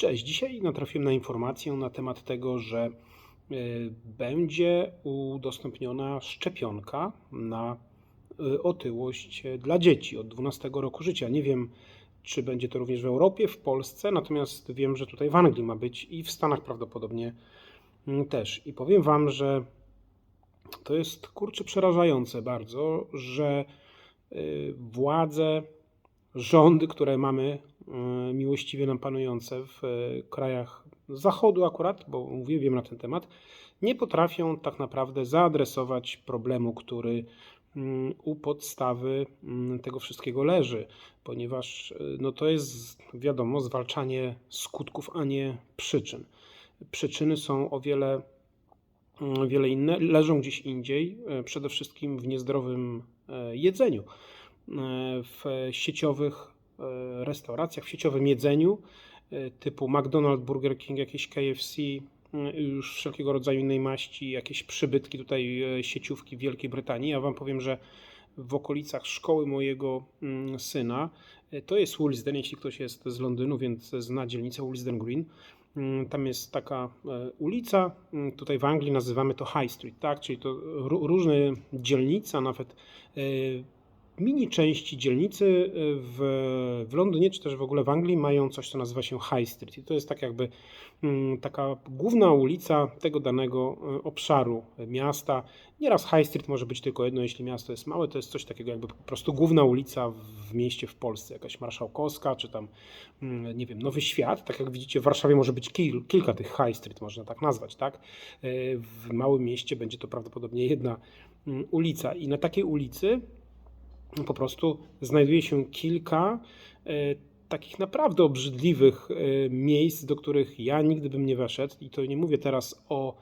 Cześć, dzisiaj natrafiłem na informację na temat tego, że y, będzie udostępniona szczepionka na y, otyłość y, dla dzieci od 12 roku życia. Nie wiem, czy będzie to również w Europie, w Polsce, natomiast wiem, że tutaj w Anglii ma być i w Stanach prawdopodobnie mm, też. I powiem Wam, że to jest kurczę przerażające bardzo, że władze, rządy, które mamy miłościwie nam panujące w y, krajach zachodu akurat, bo mówię, wiem na ten temat, nie potrafią tak naprawdę zaadresować problemu, który mm, u podstawy mm, tego wszystkiego leży, ponieważ y, no to jest wiadomo zwalczanie skutków, a nie przyczyn. Przyczyny są o wiele Mm, wiele inne, leżą gdzieś indziej, e, przede wszystkim w niezdrowym e, jedzeniu, e, w sieciowych restauracjach, w sieciowym jedzeniu typu McDonald's, Burger King, jakieś KFC, już wszelkiego rodzaju innej maści, jakieś przybytki tutaj sieciówki w Wielkiej Brytanii. Ja Wam powiem, że w okolicach szkoły mojego mm, syna, to jest Willesden, jeśli ktoś jest z Londynu, więc zna dzielnicę Willesden Green, Mm, tam jest taka e, ulica, mm, tutaj w Anglii nazywamy to High Street, tak? czyli to różne dzielnice, a nawet e, mini części dzielnicy e, w, w Londynie, czy też w ogóle w Anglii mają coś, co nazywa się High Street. I to jest tak jakby mm, taka główna ulica tego danego obszaru miasta. Nieraz High Street może być tylko jedno, jeśli miasto jest małe, to jest coś takiego jakby po prostu główna ulica w mieście w Polsce, jakaś marszałkowska, czy tam, mm, nie wiem, Nowy Świat. Tak jak widzicie, w Warszawie może być kil, kilka tych High Street, można tak nazwać, tak? E, w małym mieście będzie to prawdopodobnie jedna mm, ulica i na takiej ulicy po prostu znajduje się kilka e, takich naprawdę obrzydliwych e, miejsc, do których ja nigdy bym nie weszedł i to nie mówię teraz o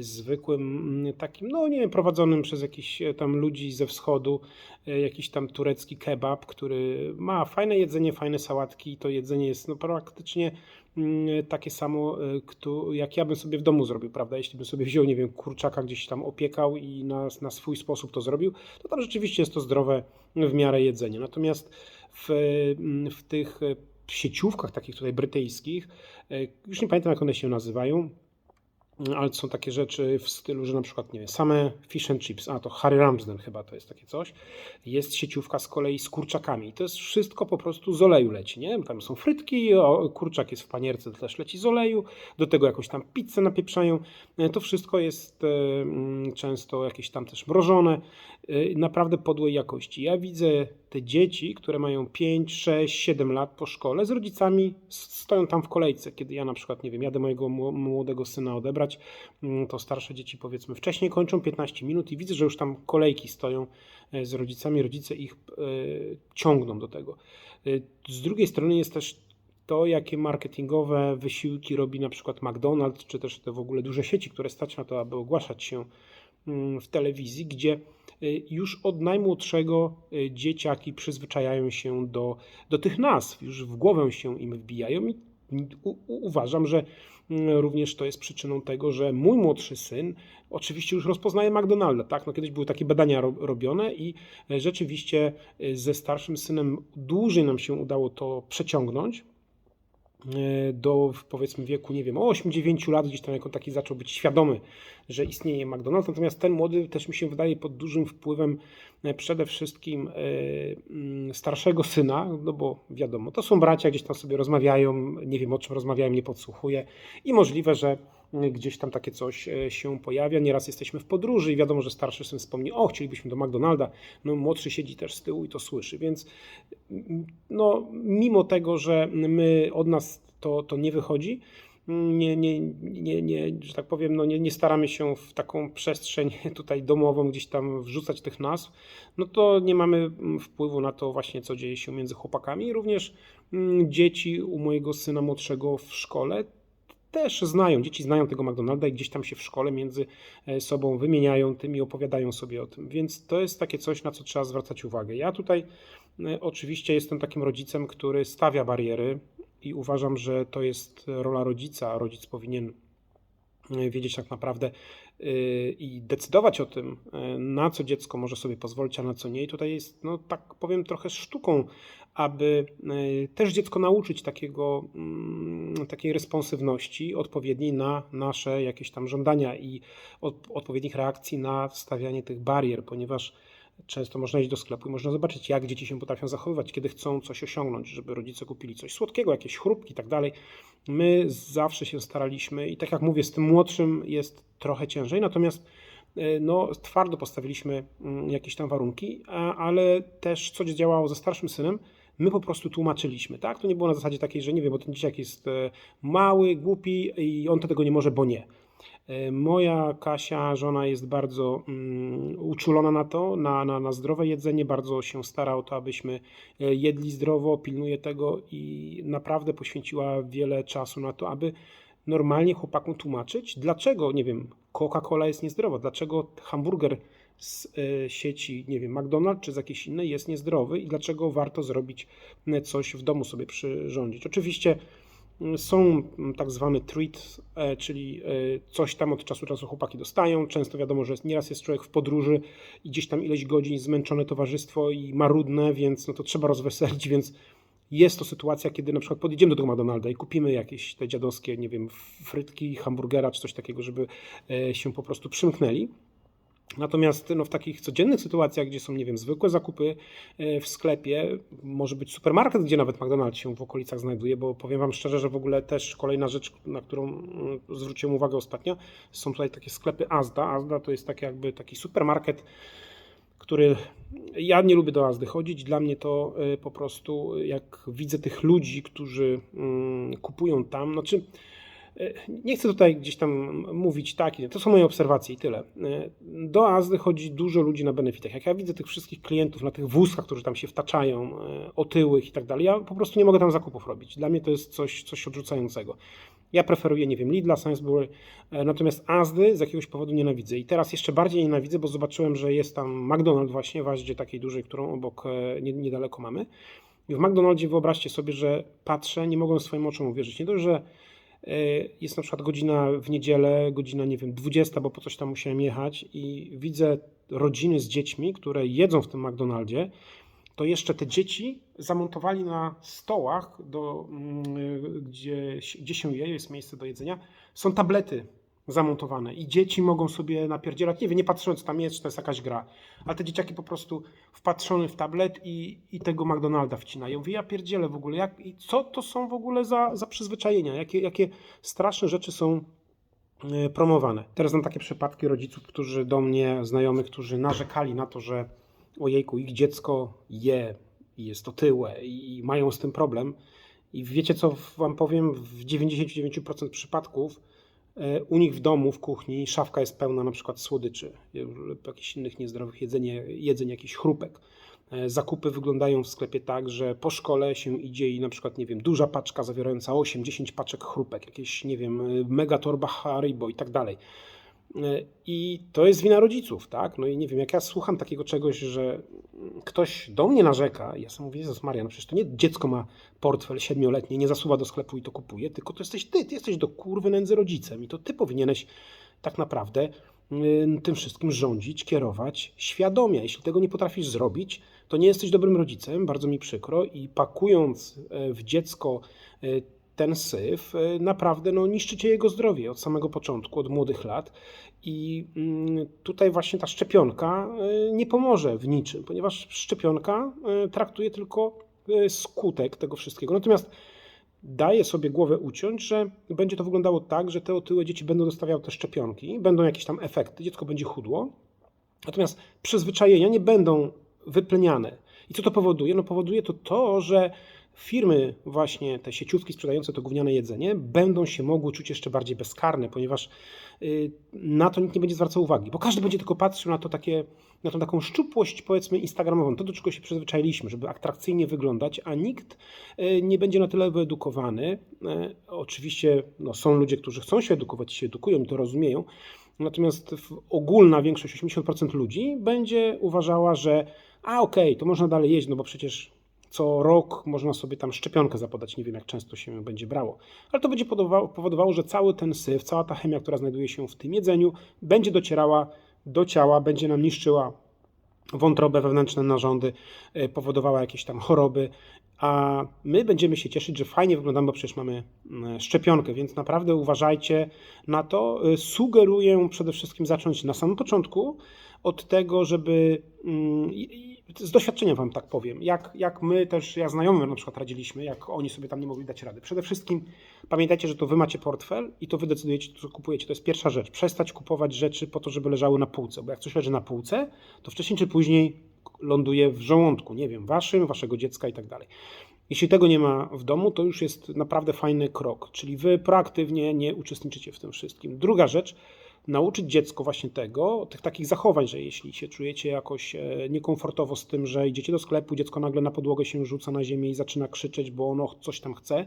zwykłym mm, takim, no nie wiem, prowadzonym przez jakichś e, tam ludzi ze wschodu, e, jakiś tam turecki kebab, który ma fajne jedzenie, fajne sałatki i to jedzenie jest no praktycznie mm, takie samo, e, jak ja bym sobie w domu zrobił, prawda? Jeśli bym sobie wziął, nie wiem, kurczaka gdzieś tam opiekał i na, na swój sposób to zrobił, to tam rzeczywiście jest to zdrowe w miarę jedzenie. Natomiast w, mm, w tych sieciówkach takich tutaj brytyjskich, już nie pamiętam jak one się nazywają, ale są takie rzeczy w stylu, że na przykład, nie wiem, same fish and chips, a to Harry Ramsden chyba to jest takie coś, jest sieciówka z kolei z kurczakami to jest wszystko po prostu z oleju leci, nie? Tam są frytki, kurczak jest w panierce, to też leci z oleju, do tego jakąś tam pizzę napieprzają, e, to wszystko jest e, mm, często jakieś tam też mrożone, e, naprawdę podłej jakości. Ja widzę te dzieci, które mają 5, 6, 7 lat po szkole, z rodzicami stoją tam w kolejce, kiedy ja na przykład, nie wiem, jadę mojego młodego syna odebrać, Mm, to starsze dzieci powiedzmy wcześniej kończą 15 minut i widzę, że już tam kolejki stoją e, z rodzicami, rodzice ich e, ciągną do tego. Z drugiej strony jest też to, jakie marketingowe wysiłki robi na przykład McDonald's, czy też te w ogóle duże sieci, które stać na to, aby ogłaszać się w telewizji, gdzie już od najmłodszego dzieciaki przyzwyczajają się do, do tych nazw, już w głowę się im wbijają i u, uważam, że mm, również to jest przyczyną tego, że mój młodszy syn oczywiście już rozpoznaje McDonalda. Tak? No, kiedyś były takie badania ro, robione i e, rzeczywiście e, ze starszym synem dłużej nam się udało to przeciągnąć do powiedzmy wieku, nie wiem, 8-9 lat, gdzieś tam jako taki zaczął być świadomy, że istnieje McDonald's. Natomiast ten młody też mi się wydaje pod dużym wpływem E, przede wszystkim e, mm, starszego syna, no bo wiadomo, to są bracia, gdzieś tam sobie rozmawiają, nie wiem o czym rozmawiają, nie podsłuchuję i możliwe, że gdzieś tam takie coś e, się pojawia. Nieraz jesteśmy w podróży i wiadomo, że starszy syn wspomni, o, chcielibyśmy do McDonalda, no młodszy siedzi też z tyłu i to słyszy, więc mm, no, mimo tego, że my od nas to, to nie wychodzi, nie, nie, nie, nie, że tak powiem, no nie, nie staramy się w taką przestrzeń tutaj domową gdzieś tam wrzucać tych nazw, no to nie mamy wpływu na to właśnie, co dzieje się między chłopakami. Również mm, dzieci u mojego syna młodszego w szkole też znają, dzieci znają tego McDonalda i gdzieś tam się w szkole między e, sobą wymieniają tym i opowiadają sobie o tym. Więc to jest takie coś, na co trzeba zwracać uwagę. Ja tutaj e, oczywiście jestem takim rodzicem, który stawia bariery, i uważam, że to jest rola rodzica. Rodzic powinien e, wiedzieć tak naprawdę i decydować o tym, na co dziecko może sobie pozwolić, a na co nie. I tutaj jest, no tak powiem, trochę sztuką aby y, też dziecko nauczyć takiego, mm, takiej responsywności odpowiedniej na nasze jakieś tam żądania i od, odpowiednich reakcji na stawianie tych barier, ponieważ Często można iść do sklepu i można zobaczyć, jak dzieci się potrafią zachowywać, kiedy chcą coś osiągnąć, żeby rodzice kupili coś słodkiego, jakieś chrupki i tak dalej. My zawsze się staraliśmy i tak jak mówię, z tym młodszym jest trochę ciężej, natomiast e, no, twardo postawiliśmy mm, jakieś tam warunki, ale też coś działało ze starszym synem, my po prostu tłumaczyliśmy, tak? To nie było na zasadzie takiej, że nie wiem, bo ten dzieciak jest e, mały, głupi i on tego nie może, bo nie. E, moja Kasia, żona jest bardzo um, uczulona na to, na, na, na zdrowe jedzenie, bardzo się stara o to, abyśmy e, jedli zdrowo, pilnuje tego i naprawdę poświęciła wiele czasu na to, aby normalnie chłopakom tłumaczyć, dlaczego, nie wiem, Coca-Cola jest niezdrowa, dlaczego hamburger z e, sieci, nie wiem, McDonald's czy z jakiejś innej jest niezdrowy i dlaczego warto zrobić coś w domu sobie przyrządzić. Oczywiście są tak zwane treat, e, czyli e, coś tam od czasu do czasu chłopaki dostają. Często wiadomo, że nieraz jest człowiek w podróży i gdzieś tam ileś godzin zmęczone towarzystwo i marudne, więc no to trzeba rozweselić, więc jest to sytuacja, kiedy na przykład podjedziemy do tego McDonalda i kupimy jakieś te dziadowskie, nie wiem, frytki, hamburgera czy coś takiego, żeby e, się po prostu przymknęli. Natomiast no, w takich codziennych sytuacjach, gdzie są, nie wiem, zwykłe zakupy e, w sklepie, może być supermarket, gdzie nawet McDonald's się w okolicach znajduje, bo powiem Wam szczerze, że w ogóle też kolejna rzecz, na którą zwróciłem uwagę ostatnio, są tutaj takie sklepy Asda. Asda to jest taki jakby taki supermarket, który ja nie lubię do Asdy chodzić. Dla mnie to e, po prostu, jak widzę tych ludzi, którzy mm, kupują tam, znaczy nie chcę tutaj gdzieś tam mówić tak, to są moje obserwacje i tyle. Do Azdy chodzi dużo ludzi na benefitach. Jak ja widzę tych wszystkich klientów na tych wózkach, którzy tam się wtaczają, e, otyłych i tak dalej, ja po prostu nie mogę tam zakupów robić. Dla mnie to jest coś, coś odrzucającego. Ja preferuję, nie wiem, Lidla, Sainsbury, e, natomiast Azdy z jakiegoś powodu nienawidzę. I teraz jeszcze bardziej nienawidzę, bo zobaczyłem, że jest tam McDonald's właśnie w Azdzie takiej dużej, którą obok e, niedaleko mamy. I w McDonaldzie wyobraźcie sobie, że patrzę, nie mogę swoim oczom uwierzyć. Nie to, że jest na przykład godzina w niedzielę, godzina, nie wiem, 20, bo po coś tam musiałem jechać i widzę rodziny z dziećmi, które jedzą w tym McDonaldzie, to jeszcze te dzieci zamontowali na stołach, do, mm, gdzie, gdzie się je, jest miejsce do jedzenia, są tablety zamontowane i dzieci mogą sobie napierdzielać, nie wiem, nie patrząc tam jest, czy to jest jakaś gra, ale te dzieciaki po prostu wpatrzone w tablet i, i tego McDonalda wcinają. Wie, ja pierdzielę w ogóle, jak, i co to są w ogóle za, za przyzwyczajenia, jakie, jakie straszne rzeczy są e, promowane. Teraz mam takie przypadki rodziców, którzy do mnie, znajomych, którzy narzekali na to, że ojejku, ich dziecko je i jest otyłe i, mają z tym problem. I wiecie co wam powiem, w 99% przypadków u nich w domu, w kuchni, szafka jest pełna na przykład słodyczy lub jakichś innych niezdrowych jedzenie, jedzeń, jakiś chrupek. E, zakupy wyglądają w sklepie tak, że po szkole się idzie i na przykład, nie wiem, duża paczka zawierająca 8-10 paczek chrupek, jakieś, nie wiem, mega torba Haribo i tak dalej. E, I to jest wina rodziców, tak? No i nie wiem, jak ja słucham takiego czegoś, że ktoś do mnie narzeka, ja sobie mówię, Jezus Maria, no przecież to nie dziecko ma portfel siedmioletni, nie zasuwa do sklepu i to kupuje, tylko to jesteś ty, ty jesteś do kurwy nędzy rodzicem i to ty powinieneś tak naprawdę tym wszystkim rządzić, kierować świadomie. Jeśli tego nie potrafisz zrobić, to nie jesteś dobrym rodzicem, bardzo mi przykro i pakując e, w dziecko e, ten syf y, naprawdę no, niszczycie jego zdrowie od samego początku, od młodych lat. I mm, tutaj właśnie ta szczepionka y, nie pomoże w niczym, ponieważ szczepionka y, traktuje tylko skutek tego wszystkiego. Natomiast daje sobie głowę uciąć, że będzie to wyglądało tak, że te otyłe dzieci będą dostawiały te szczepionki, będą jakieś tam efekty, dziecko będzie chudło, natomiast przyzwyczajenia nie będą wypleniane. I co to powoduje? No powoduje to to, że firmy, właśnie te sieciówki sprzedające to gówniane jedzenie, będą się mogły czuć jeszcze bardziej bezkarne, ponieważ y, na to nikt nie będzie zwracał uwagi, bo każdy będzie tylko patrzył na to takie, na tą taką szczupłość, powiedzmy, instagramową, to do czego się przyzwyczailiśmy, żeby atrakcyjnie wyglądać, a nikt y, nie będzie na tyle wyedukowany. Y, oczywiście no, są ludzie, którzy chcą się edukować, się edukują i to rozumieją, natomiast ogólna większość, 80% ludzi będzie uważała, że a okej, okay, to można dalej jeść, no bo przecież co rok można sobie tam szczepionkę zapodać. Nie wiem, jak często się będzie brało. Ale to będzie powodowało, że cały ten syf, cała ta chemia, która znajduje się w tym jedzeniu, będzie docierała do ciała, będzie nam niszczyła wątrobę, wewnętrzne narządy, e, powodowała jakieś tam choroby, a my będziemy się cieszyć, że fajnie wyglądamy, bo przecież mamy mm, szczepionkę, więc naprawdę uważajcie na to. E, Sugeruję przede wszystkim zacząć na samym początku od tego, żeby mm, z doświadczenia Wam tak powiem, jak, jak my też, ja znajomym na przykład radziliśmy, jak oni sobie tam nie mogli dać rady. Przede wszystkim pamiętajcie, że to Wy macie portfel i to Wy decydujecie, co kupujecie. To jest pierwsza rzecz. Przestać kupować rzeczy po to, żeby leżały na półce, bo jak coś leży na półce, to wcześniej czy później ląduje w żołądku, nie wiem, Waszym, Waszego dziecka i tak dalej. Jeśli tego nie ma w domu, to już jest naprawdę fajny krok, czyli Wy proaktywnie nie uczestniczycie w tym wszystkim. Druga rzecz, nauczyć dziecko właśnie tego, tych takich zachowań, że jeśli się czujecie jakoś e, niekomfortowo z tym, że idziecie do sklepu, dziecko nagle na podłogę się rzuca na ziemię i zaczyna krzyczeć, bo ono coś tam chce, e,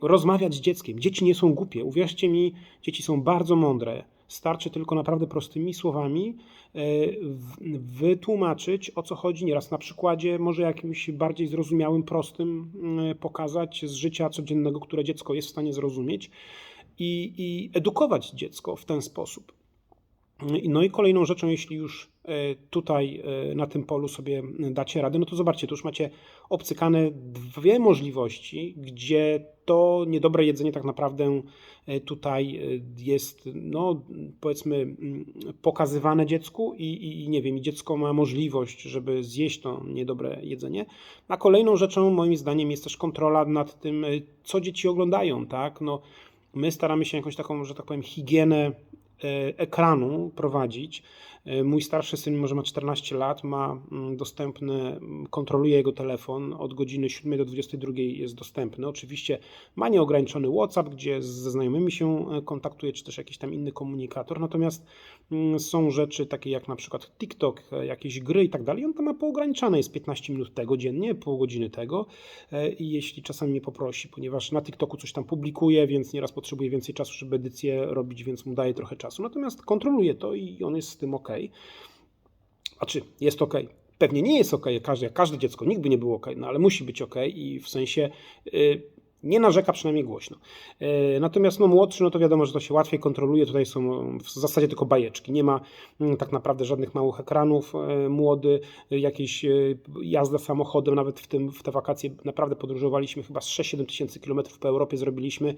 rozmawiać z dzieckiem. Dzieci nie są głupie, uwierzcie mi, dzieci są bardzo mądre. Starczy tylko naprawdę prostymi słowami e, wytłumaczyć o co chodzi, nieraz na przykładzie, może jakimś bardziej zrozumiałym, prostym pokazać z życia codziennego, które dziecko jest w stanie zrozumieć i, i edukować dziecko w ten sposób. No i kolejną rzeczą, jeśli już e, tutaj e, na tym polu sobie dacie radę, no to zobaczcie, tu już macie obcykane dwie możliwości, gdzie to niedobre jedzenie tak naprawdę e, tutaj jest, no powiedzmy, mm, pokazywane dziecku i, i, nie wiem, i dziecko ma możliwość, żeby zjeść to niedobre jedzenie. A kolejną rzeczą, moim zdaniem, jest też kontrola nad tym, co dzieci oglądają, tak? No, my staramy się jakąś taką, że tak powiem, higienę e, ekranu prowadzić. Mój starszy syn, mimo że ma 14 lat, ma mm, dostępny, mm, kontroluje jego telefon od godziny 7 do 22 jest dostępny. Oczywiście ma nieograniczony WhatsApp, gdzie ze znajomymi się e, kontaktuje, czy też jakiś tam inny komunikator. Natomiast mm, są rzeczy takie jak na przykład TikTok, e, jakieś gry i tak dalej. On tam ma poograniczane, jest 15 minut tego dziennie, pół godziny tego. E, I jeśli czasami mnie poprosi, ponieważ na TikToku coś tam publikuje, więc nieraz potrzebuje więcej czasu, żeby edycję robić, więc mu daje trochę czasu. Natomiast kontroluje to i on jest z tym ok. A czy jest ok? Pewnie nie jest ok, każde, jak każde dziecko, nikt by nie był ok, no ale musi być ok i w sensie y, nie narzeka przynajmniej głośno. Y, Natomiast no, młodszy, no to wiadomo, że to się łatwiej kontroluje. Tutaj są w zasadzie tylko bajeczki. Nie ma mm, tak naprawdę żadnych małych ekranów. y, Młody, y, jakieś jazda samochodem, nawet w, tym, w te wakacje naprawdę podróżowaliśmy, chyba z 6-7 tysięcy kilometrów po Europie zrobiliśmy.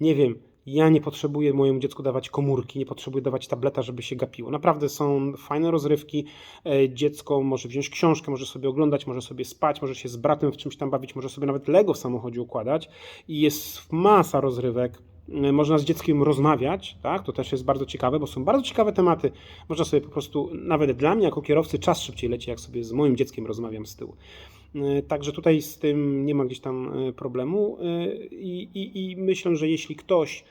Nie wiem, ja nie potrzebuję mojemu dziecku dawać komórki, nie potrzebuję dawać tableta, żeby się gapiło. Naprawdę są fajne rozrywki. E, Dziecko może wziąć książkę, może sobie oglądać, może sobie spać, może się z bratem w czymś tam bawić, może sobie nawet Lego w samochodzie układać. I jest masa rozrywek. E, Można z dzieckiem rozmawiać, tak? To też jest bardzo ciekawe, bo są bardzo ciekawe tematy. Można sobie po prostu, nawet dla mnie jako kierowcy, czas szybciej leci, jak sobie z moim dzieckiem rozmawiam z tyłu. E, Także tutaj z tym nie ma gdzieś tam e, problemu e, i, i, i myślę, że jeśli ktoś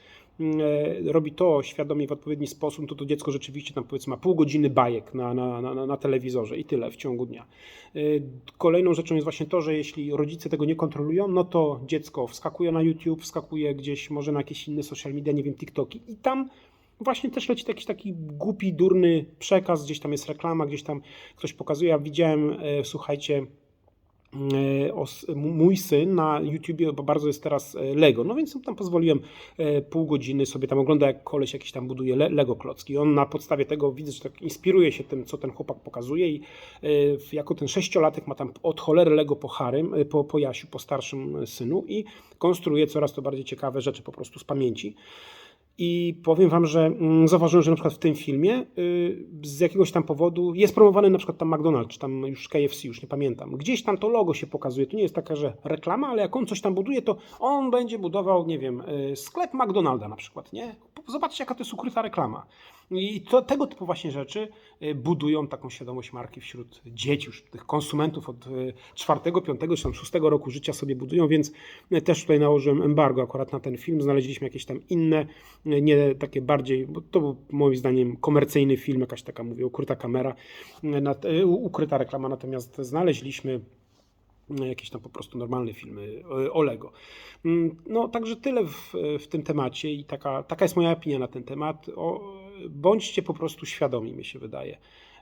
robi to świadomie w odpowiedni sposób, to to dziecko rzeczywiście tam powiedzmy ma pół godziny bajek na, na, na, na telewizorze i tyle w ciągu dnia. Kolejną rzeczą jest właśnie to, że jeśli rodzice tego nie kontrolują, no to dziecko wskakuje na YouTube, wskakuje gdzieś może na jakieś inne social media, nie wiem, TikToki i tam właśnie też leci jakiś taki głupi, durny przekaz, gdzieś tam jest reklama, gdzieś tam ktoś pokazuje. Ja widziałem, słuchajcie, mój syn na YouTubie, bardzo jest teraz e, Lego, no więc tam pozwoliłem e, pół godziny sobie tam ogląda, jak koleś jakiś tam buduje le- Lego klocki. On na podstawie tego widzę, że tak inspiruje się tym, co ten chłopak pokazuje i e, jako ten sześciolatek ma tam od cholery Lego po Harym, e, po, po Jasiu, po starszym e, synu i konstruuje coraz to bardziej ciekawe rzeczy po prostu z pamięci. I powiem Wam, że mm, zauważyłem, że na przykład w tym filmie y, z jakiegoś tam powodu jest promowany na przykład tam McDonald's, czy tam już KFC, już nie pamiętam. Gdzieś tam to logo się pokazuje. To nie jest taka, że reklama, ale jak on coś tam buduje, to on będzie budował, nie wiem, y, sklep McDonalda na przykład, nie? Zobaczcie, jaka to jest ukryta reklama. I to, tego typu właśnie rzeczy y, budują taką świadomość marki wśród dzieci, już tych konsumentów od y, czwartego, piątego czy tam szóstego roku życia sobie budują, więc y, też tutaj nałożyłem embargo akurat na ten film. Znaleźliśmy jakieś tam inne, nie takie bardziej, bo to był moim zdaniem komercyjny film, jakaś taka, mówię, ukryta kamera, ukryta reklama, natomiast znaleźliśmy jakieś tam po prostu normalne filmy o- o Lego. Mm, No, także tyle w, w tym temacie i taka, taka jest moja opinia na ten temat. O, bądźcie po prostu świadomi, mi się wydaje.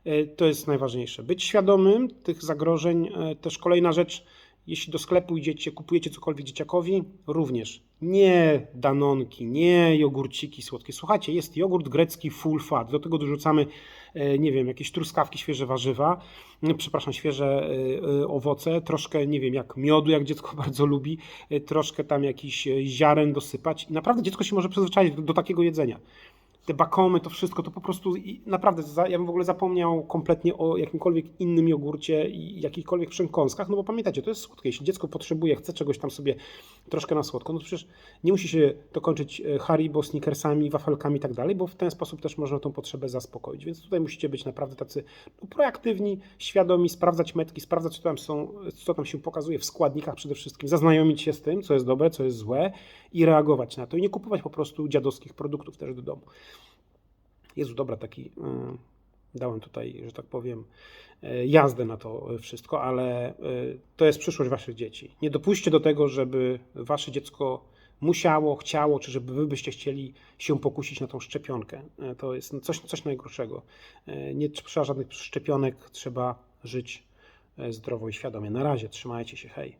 E, To jest najważniejsze. Być świadomym tych zagrożeń. E, Też kolejna rzecz, jeśli do sklepu idziecie, kupujecie cokolwiek dzieciakowi, również Nie danonki, nie jogurciki słodkie. Słuchajcie, jest jogurt grecki full fat. Do tego dorzucamy, e, nie wiem, jakieś truskawki, świeże warzywa, no, przepraszam, świeże e, e, owoce, troszkę, nie wiem, jak miodu, jak dziecko bardzo lubi, troszkę tam jakichś e, ziaren dosypać. I naprawdę dziecko się może przyzwyczaić do, do takiego jedzenia te bakomy, to wszystko, to po prostu naprawdę, ja bym w ogóle zapomniał kompletnie o jakimkolwiek innym jogurcie i jakichkolwiek przekąskach, no bo pamiętacie, to jest słodkie. Jeśli dziecko potrzebuje, chce czegoś tam sobie troszkę na słodko, no to przecież nie musi się to kończyć e, Haribo, Snickersami, wafelkami i tak dalej, bo w ten sposób też można tą potrzebę zaspokoić. Więc tutaj musicie być naprawdę tacy no, proaktywni, świadomi, sprawdzać metki, sprawdzać, co tam, są, co tam się pokazuje w składnikach przede wszystkim, zaznajomić się z tym, co jest dobre, co jest złe i reagować na to. I nie kupować po prostu dziadowskich produktów też do domu. Jezu, dobra, taki y, dałem tutaj, że tak powiem, y, jazdę na to wszystko, ale y, to jest przyszłość waszych dzieci. Nie dopuśćcie do tego, żeby wasze dziecko musiało, chciało, czy żeby wy byście chcieli się pokusić na tą szczepionkę. To jest coś, coś najgorszego. Nie trzeba żadnych szczepionek, trzeba żyć zdrowo i świadomie. Na razie, trzymajcie się, hej.